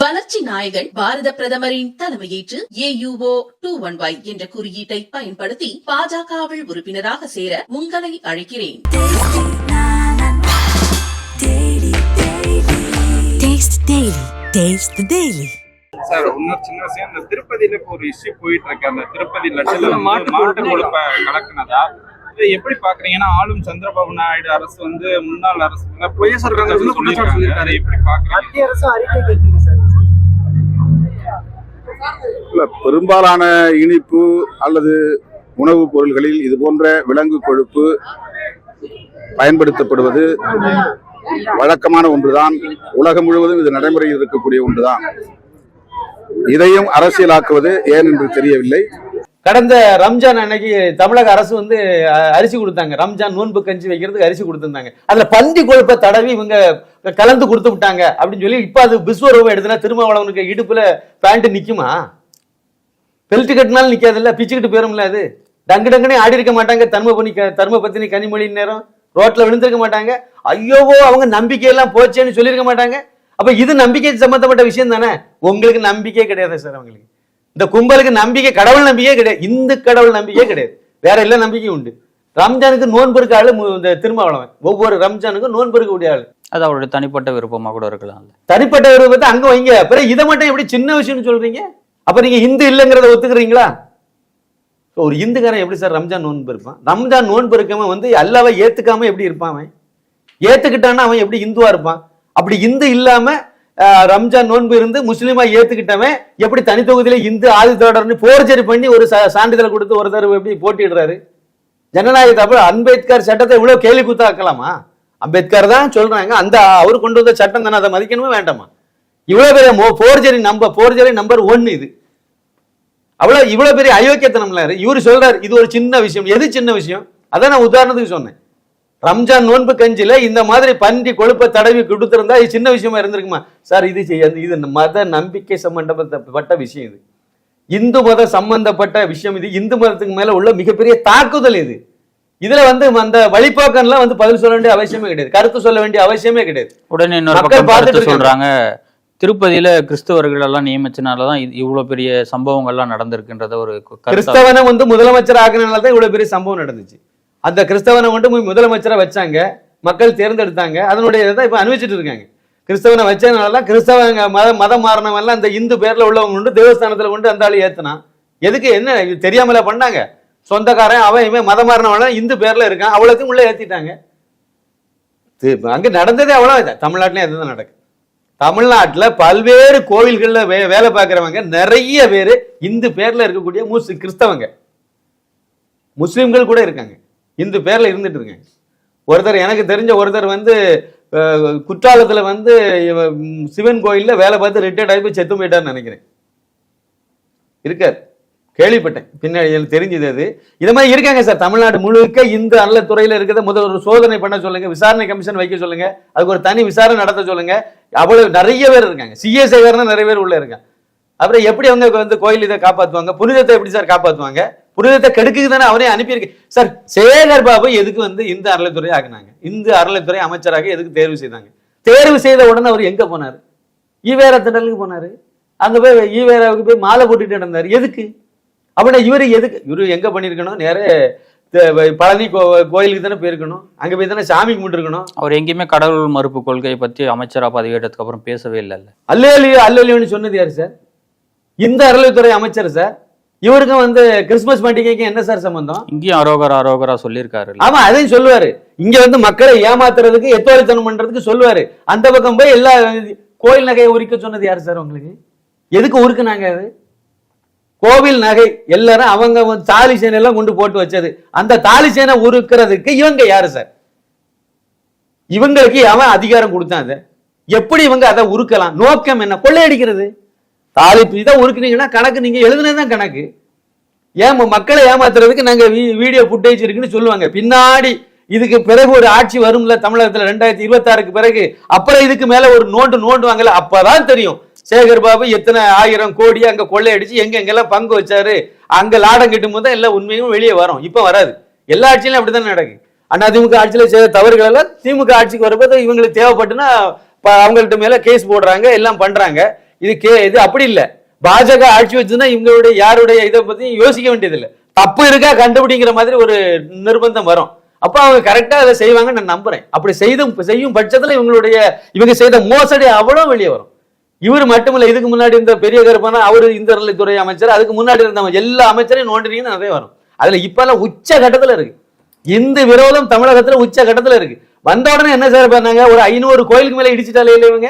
வளர்ச்சி நாயகன் பாரத பிரதமரின் தலைமையேற்று ஏயுஓ டூ ஒன் ஒய் என்ற குறியீட்டை பயன்படுத்தி பாஜகவில் உறுப்பினராக சேர உங்களை அழைக்கிறேன். சார் இன்னொரு சின்ன விஷயம் இந்த திருப்பதியில இப்போ ஒரு இஷ்யூ போயிட்டு இருக்கு. அந்த திருப்பதி லட்சம் மாட்டு மாட்டு கொழுப்பு. கலக்குனதா? இதை எப்படி பாக்குறீங்கன்னா ஆளும் சந்திரபாபு நாயுடு அரசு வந்து முன்னாள் அரசு பொய்யா சொல்றாங்க, எப்படி பாக்குறீங்க? மத்திய அரசு அறிக்கை கேட்டிருக்கு சார் இல்லை பெரும்பாலான இனிப்பு அல்லது உணவுப் பொருள்களில் இது போன்ற விலங்கு கொழுப்பு பயன்படுத்தப்படுவது வழக்கமான ஒன்றுதான். உலகம் முழுவதும் இது நடைமுறையில் இருக்கக்கூடிய ஒன்றுதான். இதையும் அரசியலாக்குவது ஏன் என்று தெரியவில்லை. கடந்த ரம்ஜான் அன்னைக்கு தமிழக அரசு வந்து அரிசி கொடுத்தாங்க. ரம்ஜான் நோன்பு கஞ்சி வைக்கிறதுக்கு அரிசி கொடுத்துருந்தாங்க. அதுல பந்தி கொழுப்பை தடவி இவங்க கலந்து கொடுத்து விட்டாங்க அப்படின்னு சொல்லி இப்ப அது விஸ்வரூபம் எடுத்துனா திருமாவளவனுக்கு இடுப்புல பேண்ட் நிக்குமா? பெல்ட் கட்டினாலும் நிக்காதுல்ல? பிச்சுக்கிட்டு போயிரும்ல அது? டங்கு டங்குனே ஆடி இருக்க மாட்டாங்க. தர்ம பண்ணி தர்ம பத்தினி கனிமொழி நேரம். ரோட்ல விழுந்திருக்க மாட்டாங்க. ஐயோவோ அவங்க நம்பிக்கையெல்லாம் போச்சேன்னு சொல்லியிருக்க மாட்டாங்க. அப்ப இது நம்பிக்கை சம்பந்தப்பட்ட விஷயம் தானே? உங்களுக்கு நம்பிக்கையே கிடையாது சார் அவங்களுக்கு. இந்த கும்பலுக்கு நம்பிக்கை கடவுள் நம்பிக்கையே கிடையாது. இந்து கடவுள் நம்பிக்கையே கிடையாது. வேற எல்லா நம்பிக்கையும் உண்டு. ரம்ஜானுக்கு நோன்பு இருக்க ஆளு இந்த திருமாவளவன். ஒவ்வொரு ரம்ஜானுக்கும் நோன்பு இருக்கக்கூடிய ஆளு. அது அவருடைய தனிப்பட்ட விருப்பமா கூட இருக்கலாம்ல தனிப்பட்ட விருப்பத்தை அங்க வைங்க. பிறகு இதை மட்டும் எப்படி சின்ன விஷயம்னு சொல்றீங்க? அப்ப நீங்க இந்து இல்லைங்கிறத ஒத்துக்கிறீங்களா? ஒரு இந்துக்காரன் எப்படி சார் ரம்ஜான் நோன்பு இருப்பான்? ரம்ஜான் நோன்பு இருக்காம வந்து அல்லாவை ஏத்துக்காம எப்படி இருப்பான் அவன்? ஏற்றுக்கிட்டான்னா அவன் எப்படி இந்துவா இருப்பான்? அப்படி இந்து இல்லாம ரம்ஜான் நோன்பு இருந்து முஸ்லீமா ஏத்துக்கிட்டவன் எப்படி தனி தொகுதியில இந்து ஆதி தொடர்னு போர்ஜரி பண்ணி ஒரு சான்றிதழ் கொடுத்து ஒரு தடவை எப்படி போட்டிடுறாரு? ஜனநாயக தமிழ் அம்பேத்கர் சட்டத்தை இவ்வளவு கேள்வி கூத்தாக்கலாமா அம்பேத்கர் தான் சொல்றாங்க அந்த அவர் கொண்டு வந்த சட்டம் தானே அதை மதிக்கணுமே வேண்டாமா? இவ்வளவு பெரிய போர்ஜரி நம்பர் போர்ஜரி நம்பர் ஒன்னு இது. அவ்வளவு இவ்வளவு பெரிய அயோக்கியத்தனம்ல இவர் சொல்றாரு இது ஒரு சின்ன விஷயம். எது சின்ன விஷயம்? அதான் நான் உதாரணத்துக்கு சொன்னேன். ரம்ஜான் நோன்பு கஞ்சில இந்த மாதிரி பன்றி கொழுப்பை தடவி கொடுத்திருந்தா இது சின்ன விஷயமா இருந்திருக்குமா? சார் இது செய்ய- இது மத நம்பிக்கை சம்பந்தப்பட்ட விஷயம் இது. இந்து மத சம்பந்தப்பட்ட விஷயம் இது. இந்து மதத்துக்கு மேல உள்ள மிகப்பெரிய தாக்குதல் இது. இதுல வந்து அந்த வழிபோக்கன்லாம் வந்து பதில் சொல்ல வேண்டிய அவசியமே கிடையாது. கருத்து சொல்ல வேண்டிய அவசியமே கிடையாது. உடனே இன்னொரு பக்கம். சொல்றாங்க. திருப்பதியில கிறிஸ்தவர்கள் எல்லாம் நியமிச்சனாலதான் இது- இவ்வளவு பெரிய சம்பவங்கள்லாம் நடந்திருக்குன்றத ஒரு கிறிஸ்தவனை வந்து முதலமைச்சர் ஆகினாலதான் தான் இவ்வளவு பெரிய சம்பவம் நடந்துச்சு. அந்த கிறிஸ்தவனை வந்து முதலமைச்சரை முதலமைச்சரா வச்சாங்க. மக்கள் தேர்ந்தெடுத்தாங்க. அதனுடைய இதை இப்ப அனுபவிச்சுட்டு இருக்காங்க. கிறிஸ்தவனை வச்சதுனால கிறிஸ்தவங்க மத மதம் மாறினவெல்லாம் அந்த இந்து பேர்ல உள்ளவங்க கொண்டு தேவஸ்தானத்துல கொண்டு அந்த ஆளு ஏத்துனான். எதுக்கு என்ன இது தெரியாமல பண்ணாங்க. சொந்தக்காரன் அவன் இவன் மதம் மாறினவன் இந்து பேர்ல இருக்கான். அவ்வளோத்தையும் உள்ள ஏத்திட்டாங்க. அங்க நடந்ததே அவ்வளவு தமிழ்நாட்டிலே அதுதான் நடக்கு. தமிழ்நாட்டில் பல்வேறு கோவில்களில் வே வேலை பார்க்குறவங்க நிறைய பேர் இந்து பேரில் இருக்கக்கூடிய முஸ் கிறிஸ்தவங்க. முஸ்லீம்கள் கூட இருக்காங்க. இந்து பேரில் இருந்துட்டு இருக்காங்க. ஒருத்தர் எனக்கு தெரிஞ்ச ஒருத்தர் வந்து குற்றாலத்தில் வந்து சிவன் கோயிலில் வேலை பார்த்து ரிட்டையர்ட் ஆகி போய் செத்து போயிட்டார்னு நினைக்கிறேன். இருக்கார். கேள்விப்பட்டேன். பின்னாடி தெரிஞ்சது அது. இது மாதிரி இருக்காங்க சார். தமிழ்நாடு முழுக்க இந்த அறநிலைத்துறையில இருக்கிறத முதல் ஒரு சோதனை பண்ண சொல்லுங்க. விசாரணை கமிஷன் வைக்க சொல்லுங்க. அதுக்கு ஒரு தனி விசாரணை நடத்த சொல்லுங்க. அவ்வளவு நிறைய பேர் இருக்காங்க. சிஎஸ்ஐ நிறைய பேர் உள்ள இருக்காங்க. அப்புறம் எப்படி அவங்க வந்து கோயில் இதை காப்பாற்றுவாங்க புனிதத்தை எப்படி சார் காப்பாற்றுவாங்க புனிதத்தை கெடுக்குக்கு தானே அவரே அனுப்பியிருக்கு. சார் சேகர் பாபு எதுக்கு வந்து இந்த அறநிலைத்துறை ஆக்குனாங்க? இந்த அறநிலைத்துறை அமைச்சராக எதுக்கு தேர்வு செய்தாங்க? தேர்வு செய்த உடனே அவர் எங்க போனாரு? ஈவேரா திடலுக்கு போனாரு. அங்கே போய் ஈவேராவுக்கு போய் மாலை போட்டுட்டு நடந்தார். எதுக்கு? அப்படின்னா இவரு எதுக்கு? இவரு எங்க பண்ணிருக்கணும்? நேர பழனி கோ கோயிலுக்கு தானே போயிருக்கணும். அங்க போய் தானே சாமி கும்பிட்டுருக்கணும். அவர் எங்கேயுமே கடவுள் மறுப்பு கொள்கையை பத்தி அமைச்சரா பதவியேற்றதுக்கு அப்புறம் பேசவே இல்லைல்ல. அல்லேலியோ அல்லேலியோன்னு சொன்னது யாரு சார்? இந்த அறநிலைத்துறை அமைச்சர் சார். இவருக்கும் வந்து கிறிஸ்துமஸ் பண்டிகைக்கு என்ன சார் சம்பந்தம்? இங்கேயும் அரோகரா அரோகரா சொல்லியிருக்காரு. ஆமா அதையும் சொல்லுவாரு. இங்க வந்து மக்களை ஏமாத்துறதுக்கு எத்தோழித்தனம் பண்றதுக்கு சொல்லுவாரு. அந்த பக்கம் போய் எல்லா கோயில் நகையை உரிக்க சொன்னது யாரு சார் உங்களுக்கு? எதுக்கு உருக்குனாங்க அது? கோவில் நகை எல்லாரும் அவங்க வந்து தாலி சேனையெல்லாம் கொண்டு போட்டு வச்சது. அந்த தாலி சேனை உருக்கிறதுக்கு இவங்க யாரு சார் இவங்களுக்கு அவன் அதிகாரம் கொடுத்தான் அதை. எப்படி இவங்க அதை உருக்கலாம்? நோக்கம் என்ன? கொள்ளையடிக்கிறது. தாலி இதை உருக்குனீங்கன்னா கணக்கு நீங்க எழுதுனதுதான் கணக்கு. ஏன் மக்களை ஏமாத்துறதுக்கு நாங்க வீ- வீடியோ ஃபுட்டேஜ் இருக்குன்னு சொல்லுவாங்க. பின்னாடி இதுக்கு பிறகு ஒரு ஆட்சி வரும்ல தமிழகத்துல ரெண்டாயிரத்தி இருபத்தாறுக்கு பிறகு. அப்புறம் இதுக்கு மேல ஒரு நோண்டு நோண்டுவாங்கல்ல அப்பதான் தெரியும். சேகர் பாபு எத்தனை ஆயிரம் கோடி அங்க கொள்ளையடிச்சு எங்க எங்கெல்லாம் பங்கு வச்சாரு? அங்க லாடம் கிட்டும் போது தான் எல்லா உண்மையும் வெளியே வரும். இப்ப வராது. எல்லா ஆட்சியிலும் அப்படிதான் நடக்கு? அதிமுக ஆட்சியில செய்த தவறுகள் எல்லாம் திமுக ஆட்சிக்கு வரும்போது இவங்களுக்கு தேவைப்பட்டுனா அவங்கள்ட்ட மேல கேஸ் போடுறாங்க எல்லாம் பண்றாங்க. இது கே இது அப்படி இல்லை. பாஜக ஆட்சி வச்சுன்னா இவங்களுடைய யாருடைய இதை பத்தி யோசிக்க வேண்டியதில்லை. தப்பு இருக்கா கண்டுபிடிங்கிற மாதிரி ஒரு நிர்பந்தம் வரும். அப்போ அவங்க கரெக்டாக அதை செய்வாங்கன்னு நான் நம்புறேன். அப்படி செய்தும் செய்யும் பட்சத்தில் இவங்களுடைய இவங்க செய்த மோசடி அவ்வளோ வெளியே வரும். இவர் மட்டுமில்ல இதுக்கு முன்னாடி இந்த பெரிய கருப்பான அவர் இந்த அமைச்சர் அதுக்கு முன்னாடி இருந்த எல்லா அமைச்சரையும் நோண்டினீங்கன்னு நிறைய வரும். அதுல இப்பெல்லாம் உச்ச கட்டத்துல இருக்கு. இந்து விரோதம் தமிழகத்துல உச்ச கட்டத்துல இருக்கு. வந்த உடனே என்ன சார் பண்ணாங்க? ஒரு ஐநூறு கோயிலுக்கு மேல இடிச்சுட்டாலே இல்லை இவங்க?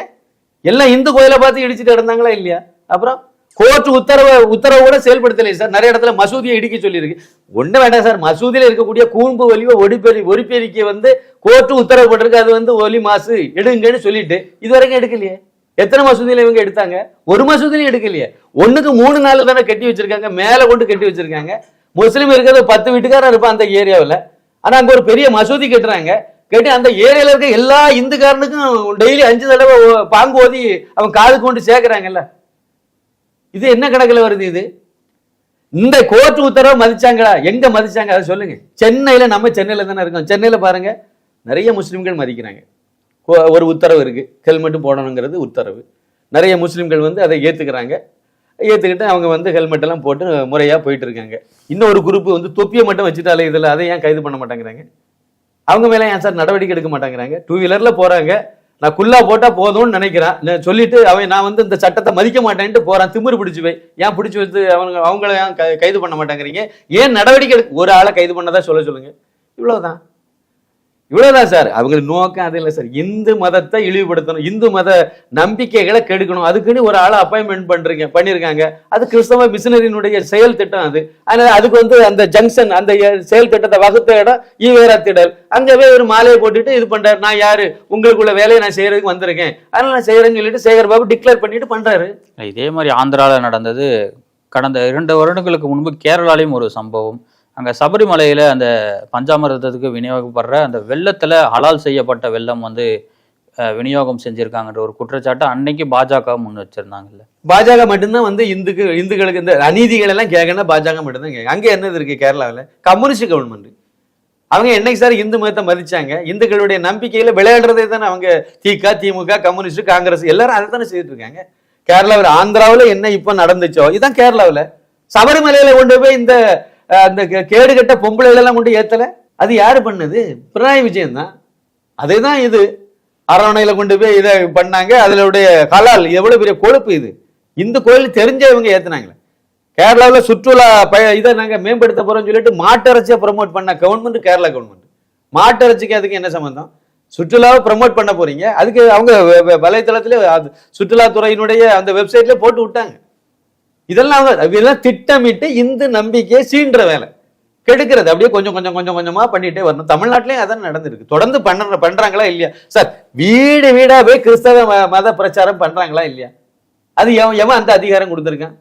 எல்லாம் இந்து கோயிலை பார்த்து இடிச்சிட்டு இருந்தாங்களா இல்லையா? அப்புறம் கோர்ட் உத்தரவு உத்தரவு கூட செயல்படுத்தலை சார். நிறைய இடத்துல மசூதியை இடிக்க சொல்லியிருக்கு. ஒன்றும் வேண்டாம் சார். மசூதியில் இருக்கக்கூடிய கூம்பு ஒலிவ ஒடிப்பெரி ஒலிப்பெருக்கி வந்து கோர்ட்டு உத்தரவு போட்டிருக்கு. அது வந்து ஒலி மாசு எடுங்கன்னு சொல்லிட்டு இது வரைக்கும் எடுக்கலையே. எத்தனை மசூதியில இவங்க எடுத்தாங்க? ஒரு மசூதியிலும் எடுக்கலையே. ஒண்ணுக்கு மூணு நாள் தானே கட்டி வச்சிருக்காங்க மேல கொண்டு கட்டி வச்சிருக்காங்க. முஸ்லீம் இருக்கிறது பத்து வீட்டுக்காரன் இருப்பான் அந்த ஏரியாவில். ஆனா அங்க ஒரு பெரிய மசூதி கட்டுறாங்க. கேட்டு அந்த ஏரியால இருக்க எல்லா இந்துக்காரனுக்கும் டெய்லி அஞ்சு தடவை பாங்கு ஓதி அவன் காது கொண்டு சேர்க்கிறாங்கல்ல. இது என்ன கணக்குல வருது இது? இந்த கோர்ட் உத்தரவை மதிச்சாங்களா? எங்க மதிச்சாங்க? அதை சொல்லுங்க. சென்னையில நம்ம சென்னையில தானே இருக்கோம். சென்னையில பாருங்க நிறைய முஸ்லிம்கள் மதிக்கிறாங்க. ஒரு உத்தரவு இருக்குது ஹெல்மெட்டு போடணுங்கிறது உத்தரவு. நிறைய முஸ்லீம்கள் வந்து அதை ஏற்றுக்கிறாங்க ஏற்றுக்கிட்டு அவங்க வந்து ஹெல்மெட் எல்லாம் போட்டு முறையாக போயிட்டு இருக்காங்க. இன்னொரு குரூப் வந்து தொப்பியை மட்டும் வச்சுட்டாலே இதில் அதை ஏன் கைது பண்ண மாட்டேங்கிறாங்க? அவங்க மேலே ஏன் சார் நடவடிக்கை எடுக்க மாட்டேங்கிறாங்க? டூ வீலரில் போகிறாங்க நான் குல்லா போட்டால் போதும்னு நினைக்கிறேன். நான் சொல்லிட்டு அவன் நான் வந்து இந்த சட்டத்தை மதிக்க மாட்டேன்ட்டு போகிறான் திமிரு பிடிச்சி போய். ஏன் பிடிச்சி வச்சு அவங்க அவங்கள ஏன் கைது பண்ண மாட்டேங்கிறீங்க? ஏன் நடவடிக்கை எடுக்க ஒரு ஆளை கைது பண்ணதான் சொல்ல சொல்லுங்கள் இவ்வளோதான் இவ்வளவுதான் சார். அவங்களுக்கு நோக்கம் அது இல்லை சார். இந்து மதத்தை இழிவுபடுத்தணும். இந்து மத நம்பிக்கைகளை கெடுக்கணும். அதுக்குன்னு ஒரு ஆளை அப்பாயின்மெண்ட் பண்றீங்க பண்ணிருக்காங்க. அது கிறிஸ்தவ மிஷினரியினுடைய செயல் திட்டம் அது. அதனால அதுக்கு வந்து அந்த ஜங்ஷன் அந்த செயல் திட்டத்தை வகுத்த இடம் ஈவேரா திடல் அங்கவே ஒரு மாலையை போட்டுட்டு இது பண்றாரு. நான் யாரு? உங்களுக்குள்ள வேலையை நான் செய்யறதுக்கு வந்திருக்கேன். அதனால நான் செய்யறேன்னு சொல்லிட்டு சேகர் பாபு டிக்ளேர் பண்ணிட்டு பண்றாரு. இதே மாதிரி ஆந்திரால நடந்தது கடந்த இரண்டு வருடங்களுக்கு முன்பு கேரளாலையும் ஒரு சம்பவம். அங்கே சபரிமலையில் அந்த பஞ்சாமிரதத்துக்கு விநியோகப்படுற அந்த வெள்ளத்தில் ஹலால் செய்யப்பட்ட வெள்ளம் வந்து விநியோகம் செஞ்சிருக்காங்கன்ற ஒரு குற்றச்சாட்டை அன்னைக்கு பாஜக முன் வச்சிருந்தாங்கல்ல. பாஜக மட்டும்தான் வந்து இந்துக்கு இந்துக்களுக்கு இந்த அநீதிகள் எல்லாம் கேட்கணும் பாஜக மட்டும்தான் கேட்க அங்கே என்னது இருக்கு கேரளாவில்? கம்யூனிஸ்ட் கவர்மெண்ட் அவங்க என்னைக்கு சார் இந்து மதத்தை மதிச்சாங்க? இந்துக்களுடைய நம்பிக்கையில விளையாடுறதே தானே அவங்க திக திமுக கம்யூனிஸ்ட் காங்கிரஸ் எல்லாரும் அதை தானே செய்துட்டு இருக்காங்க. கேரளாவில் ஆந்திராவில் என்ன இப்போ நடந்துச்சோ? இதுதான் கேரளாவில். சபரிமலையில கொண்டு போய் இந்த அந்த கே- கேடுகெட்ட பொம்பளைகள் எல்லாம் கொண்டு ஏத்தல? அது யாரு பண்ணது? பினராயி விஜயன் தான் அதே தான் இது. அரவணையில கொண்டு போய் இதை பண்ணாங்க. அதனுடைய ஹலால் எவ்வளவு பெரிய கொழுப்பு இது. இந்து கோயில் தெரிஞ்சவங்க ஏத்துனாங்களே. கேரளாவில் சுற்றுலா ப இதை நாங்கள் மேம்படுத்த போகிறோம்னு சொல்லிட்டு மாட்டிறைச்சியை ப்ரொமோட் பண்ண கவர்மெண்ட் கேரளா கவர்மெண்ட் மாட்டிறைச்சிக்கு அதுக்கு என்ன சம்மந்தம் சுற்றுலாவை ப்ரமோட் பண்ண போறீங்க. அதுக்கு அவங்க வலைத்தளத்தில் வலைத்தளத்திலே அது சுற்றுலாத்துறையினுடைய அந்த வெப்சைட்டில் போட்டு விட்டாங்க. இதெல்லாம் இதெல்லாம் திட்டமிட்டு இந்து நம்பிக்கையை சீன்ற வேலை. கெடுக்கிறது. அப்படியே கொஞ்சம் கொஞ்சம் கொஞ்சம் கொஞ்சமா பண்ணிட்டே வரணும். தமிழ்நாட்டிலேயும் அதான் நடந்திருக்கு. தொடர்ந்து பண்ண பண்றாங்களா இல்லையா? சார் வீடு வீடா போய் கிறிஸ்தவ ம- மத பிரச்சாரம் பண்றாங்களா இல்லையா? அது எவன் எவன் அந்த அதிகாரம் கொடுத்துருக்கான்?